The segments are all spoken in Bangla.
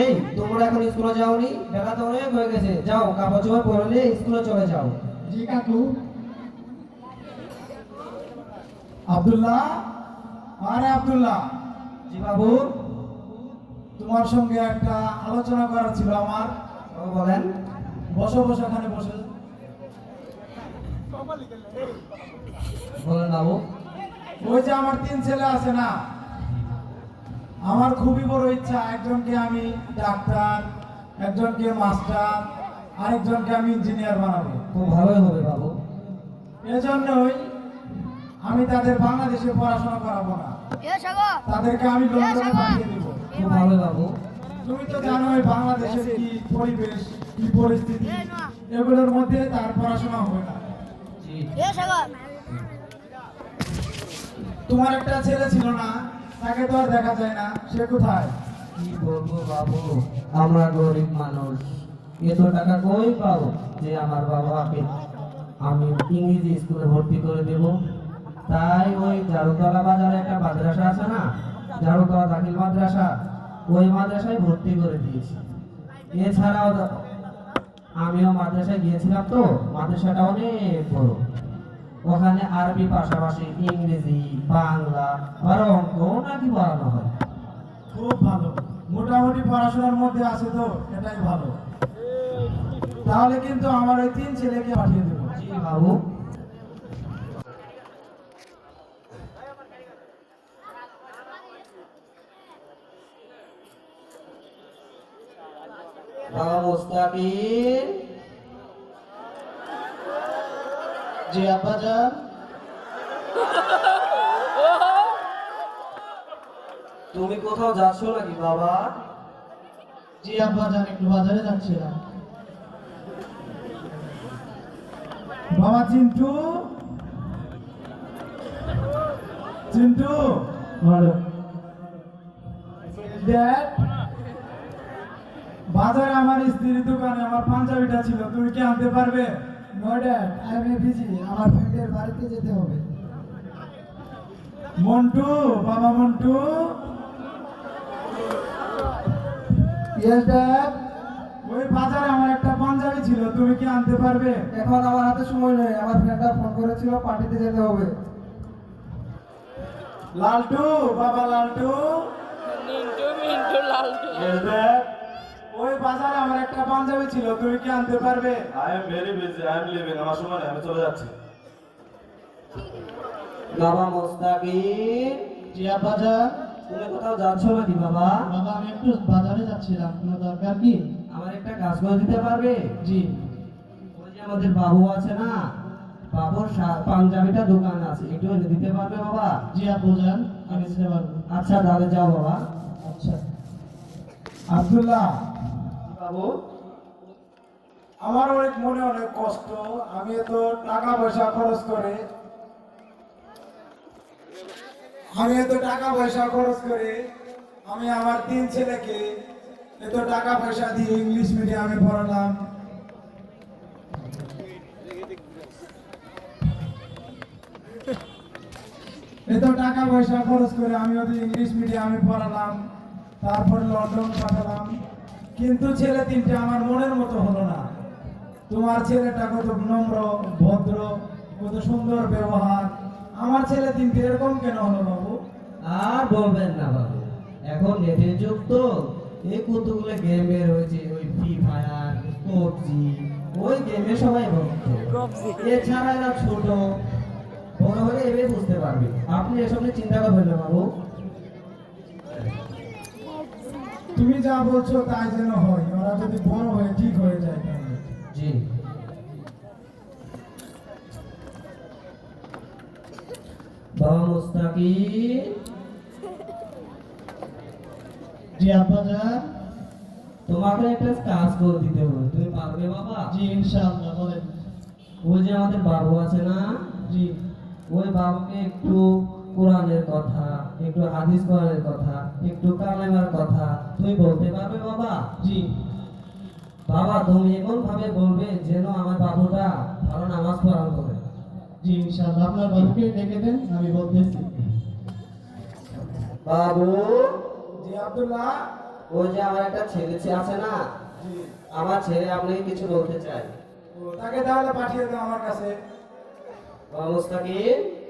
এই তোমরা এখন স্কুলে যাওনি? বেলা তো অনেক হয়ে গেছে। যাও কাপড় চোপড় পরলে স্কুলে চলে যাও। জি কাকু আব্দুল্লাহ? আরে আব্দুল্লাহ। জি বাবু। তোমার সঙ্গে একটা আলোচনা করার ছিল আমার। বাবু বলেন। বসো বসো এখানে বসে। বলেন বাবু। ওই যে আমার তিন ছেলে আছে না? আমার খুবই বড় ইচ্ছা একজনকে আমি ডাক্তার একজনকে মাস্টার আরেকজনকে আমি ইঞ্জিনিয়ার বানাবো। খুব ভালোই হবে বাবু। এজন্যই আমি তাদের বাংলাদেশে পড়াশোনা করাবো না। তাদেরকে আমি লন্ডনে পাঠিয়ে দেবো। খুব ভালোই বাবু। তুমি তো জানোই বাংলাদেশের কি পরিবেশ কি পরিস্থিতি। এগুলোর মধ্যে তার পড়াশোনা হবে না। তোমার একটা ছেলে ছিল না? তাকে তো আর দেখা যায় না। সে কোথায়? কি বলব বাবু? আমরা গরিব মানুষ। এত টাকা কই পাবো যে আমার বাবাকে আমি ইংরেজি স্কুলে ভর্তি করে দেব? তাই ওই ঝাড়ুতলা বাজারে একটা মাদ্রাসা আছে না? ঝাড়ুতলা দাখিল মাদ্রাসা। ওই মাদ্রাসায় ভর্তি করে দিয়েছি। এছাড়াও আমিও মাদ্রাসায় গিয়েছিলাম তো। মাদ্রাসাটা অনেক বড়। ওখানে আরবি পাশাপাশি ইংরেজি বাংলা আর অঙ্ক নাকি পড়ানো হয়। খুব ভালো। মোটামুটি পড়াশোনার মধ্যে আছে তো এটাই ভালো। তাহলে কিন্তু আমার ওই তিন ছেলেকে পাঠিয়ে দেবো। জি বাবু। বাবা মুস্তাকিম তুমি কোথাও যাচ্ছ নাকি, বাবা? জি আব্বাজান একটু বাজারে যাচ্ছিলাম। বাবা, চিন্টু? চিন্টু? ড্যাড বাজারে আমার স্ত্রীর দোকানে আমার পাঞ্জাবিটা ছিল তুমি কি আনতে পারবে? No dad I am busy আমার ফ্রেন্ডের বাড়িতে যেতে হবে। মন্টু বাবা মন্টু। ইয়েস ড্যাড ওই বাজারে আমার একটা পাঞ্জাবি ছিল তুমি কি আনতে পারবে? এখন আমার হাতে সময় নেই আমার ফ্রেন্ডটা ফোন করেছিল পার্টিতে যেতে হবে। লালটু বাবা লালটু। মিন্টু মিন্টু লালটু। পাঞ্জাবি ছিল তুমি কি আনতে পারবে? I am very busy I am living আমার সময় নেই আমি চলে যাচ্ছি। বাবা মুস্তাকিম। জি বাজার তুমি কোথাও যাচ্ছ নাকি বাবা? বাবা আমি একটু বাজারে যাচ্ছিলাম কোনো দরকার কি? আমার একটা কাজ করে দিতে পারবে? জি। ওই যে আমাদের বাবু আছে না বাবুর পাঞ্জাবিটা দোকান আছে একটু এনে দিতে পারবে বাবা? জি আপু যান আমি দিতে পারব। আচ্ছা তাহলে যাও বাবা। আচ্ছা। আব্দুল্লাহ। বাবু আমার অনেক মনে, অনেক কষ্ট। আমি তো টাকা পয়সা খরচ করে, আমি এত টাকা পয়সা খরচ করে, আমি আমার তিন ছেলেকে এত টাকা পয়সা দিয়ে ইংলিশ মিডিয়ামে পড়ালাম। এত টাকা পয়সা খরচ করে আমি ওদের ইংলিশ মিডিয়ামে পড়ালাম, তারপর লন্ডন পাঠালাম। কিন্তু ছেলে তিনটে আমার মনের মতো হলো না। তোমার ছেলেটা কত নম্র ভদ্র কত সুন্দর ব্যবহার। আমার ছেলে তিনটে এরকম কেন হলো বাবু? আর বলবেন না বাবু এখন নেটের যুগ তো। এই কতগুলো গেম বের হয়েছে ওই ফ্রি ফায়ার পবজি ওই গেমে সবাই ভক্ত। এছাড়া এরা ছোট বড় হলে এবে বুঝতে পারবে। আপনি এসব নিয়ে চিন্তা করবেন না বাবু। তুমি যা বলছো তাই যেন হয় ওরা যদি বড় হয়ে ঠিক হয়ে যায়। জি। বাবা মুস্তাকিম। জি আব্বাজান। তোমাকে একটা কাজ করে দিতে হবে তুমি পারবে বাবা? জি ইনশাআল্লাহ বলেন। ওই যে আমাদের বাবু আছে না? জি। ওই বাবুকে একটু কোরআনের কথা একটু হাদিস কোরআনের কথা একটু কালেমার কথা তুমি বলতে পারবে বাবা? জি। বাবা তুমি এমন ভাবে বলবে যেন আমার বাবুটা ভালো নামাজ পড়ান করে। জি ইনশাআল্লাহ। আপনার বাবুকে ডেকে দেন আমি বলতেছি। বাবু? জি আব্দুল্লাহ। ওই যে আমার একটা ছেলে আছে না আমার ছেলে আপনাকে কিছু বলতে চাই। ও, তাকে তাহলে পাঠিয়ে দাও আমার কাছে। অবস্থা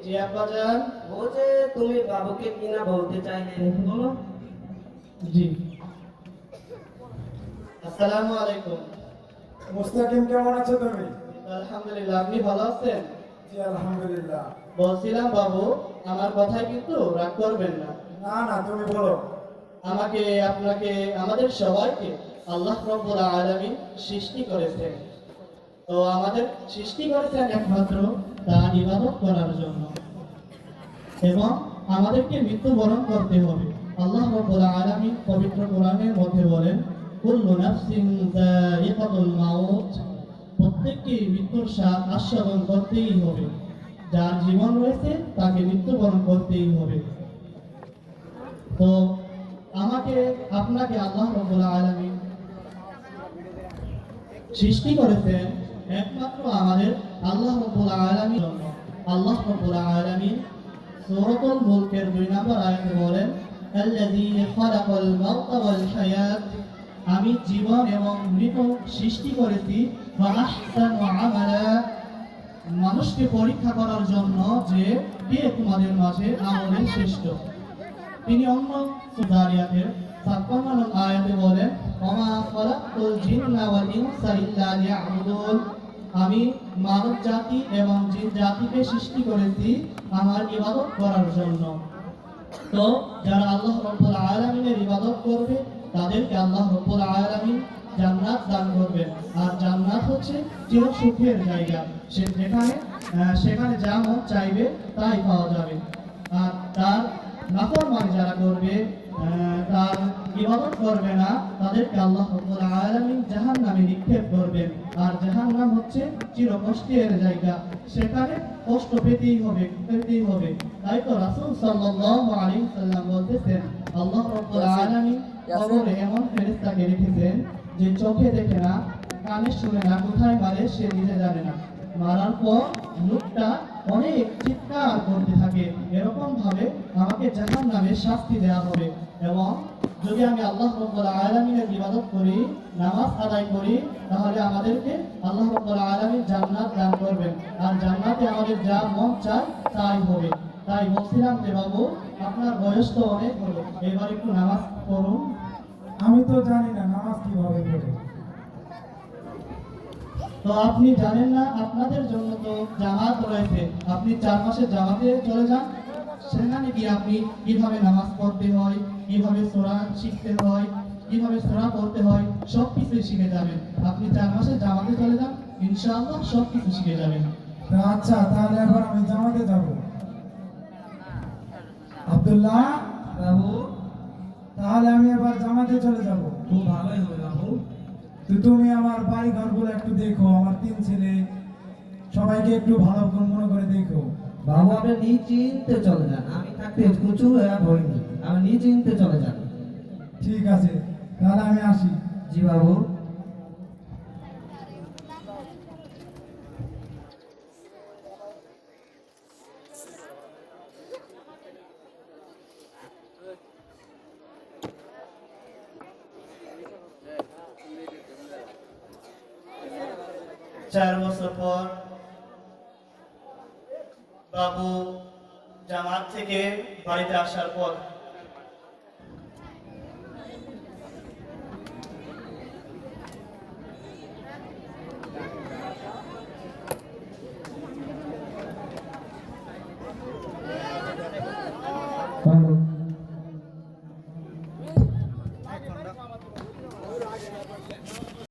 জি আব্বাজান ও যে তুমি বাবুকে কিনা বলতে চাইলে। বলো। জি। আসসালামু আলাইকুম। মুস্তাকিম কেমন আছো তুমি? আলহামদুলিল্লাহ আপনি ভালো আছেন? জি আলহামদুলিল্লাহ। বলছিলাম বাবু আমার কথায় কিন্তু রাগ করবেন না। না না তুমি বলো। আমাকে আপনাকে আমাদের সবাইকে আল্লাহ রব্বুল আলামিন সৃষ্টি করেছেন। তো আমাদের সৃষ্টি করেছেন একমাত্র তার ইবাদত করার জন্য। এবং আমাদেরকে মৃত্যুবরণ করতে হবে। আল্লাহ রব্বুল আলামিন পবিত্র কোরআনের মধ্যে বলেন কুল্লু নাফসিন যায়িকাতুল মাউত। প্রত্যেককে মৃত্যুর স্বাদ আস্বাদন করতেই হবে। যার জীবন রয়েছে, তাকে মৃত্যুবরণ করতেই হবে। তো আমাকে, আপনাকে আল্লাহ রব্বুল আলামিন সৃষ্টি করেছেন একমাত্র আমাদের আল্লাহ রব্বুল আলামিন আল্লাহ রব্বুল আলামিন সূরাতুল মুলকের দুই নম্বর আয়াতে বলেন খালাকাল মাউতা ওয়াল হায়াত। আমি জীবন এবং মৃত সৃষ্টি করেছি। মানুষকে পরীক্ষা করার জন্য যে কে তোমাদের মাঝে আমলে শ্রেষ্ঠ। তিনি অন্য সুদারিয়াতের ছাপ্পান্ন আয়াতে বলেন, ওমা খালাকতুল জিন্না ওয়াল আমি মানব জাতি এবং জিন জাতিকে সৃষ্টি করেছি আমার ইবাদত করার জন্য। তো যারা আল্লাহ রব্বুল আলামিনের ইবাদত করবে তাদেরকে আল্লাহ রব্বুল আলামিন জান্নাত দান করবেন। আর জান্নাত হচ্ছে চির সুখের জায়গা। সে যেখানে সেখানে যা মন চাইবে তাই পাওয়া যাবে। আর তার নাফরমানি যারা করবে তার ইবাদত করবে না, তাদেরকে আল্লাহ রব্বুল আলামিন জাহান্নামে নিক্ষেপ করবেন। আর জাহান্নাম হচ্ছে চির কষ্টের জায়গা। সেখানে কষ্ট পেতেই হবে পেতেই হবে। তাই তো রাসুল সাল্লাল্লাহু আলাইহি সাল্লাম বলতেছেন আল্লাহ রাব্বুল আলামিন কবরে এমন ফেরেশতাকে রেখেছেন যে চোখে দেখে না কানে শুনে না কোথায় মারে সে নিজে জানে না। মারার পর লোকটা অনেক চিৎকার করতে থাকে। এরকম ভাবে আমাকে জাহান নামে শাস্তি দেওয়া হবে। এবং যদি আমি আল্লাহ রব্বুল আলামিনের ইবাদত করি, নামাজ আদায় করি, তাহলে আমাদেরকে আল্লাহ রব্বুল আলামিন জান্নাত দান করবেন। আর জান্নাতে আমাদের যা মন চায় তাই হবে। তাই বলছিলাম যে, বাবু, আপনার বয়স তো অনেক হলো। এবার একটু নামাজ পড়ুন। আমি তো জানি না নামাজ কীভাবে পড়ে। তো আপনি জানেন না আপনাদের জন্য তো জামাত রয়েছে। আপনি চার মাসের জামাতে চলে যান। সেখানে গিয়ে আপনি কীভাবে নামাজ পড়তে হয় কীভাবে সোরা শিখতে হয় কীভাবে সোরা পড়তে হয় সব কিছু শিখে যাবেন। আপনি চার মাসের জামাতে চলে যান ইনশাআল্লাহ সব কিছু শিখে যাবেন। আচ্ছা তাহলে এবার আমি জামাতে যাব। আব্দুল্লাহ বাবু তাহলে আমি এবার জামাতে চলে যাব। খুব ভালোই হবে তুমি আমার বাড়ি ঘরগুলো একটু দেখো আমার তিন ছেলে। সবাইকে একটু ভালো করে মনে করে দেখো। বাবু আপনি নিশ্চিন্তে চলে যান। আমি থাকতে কুচু হয়ে ভরিনি। আমি নিশ্চিন্তে চলে যান। ঠিক আছে তাহলে আমি আসি। জি বাবু। চার বছর পর বাবু জামাত থেকে বাড়িতে আসার পর বাবু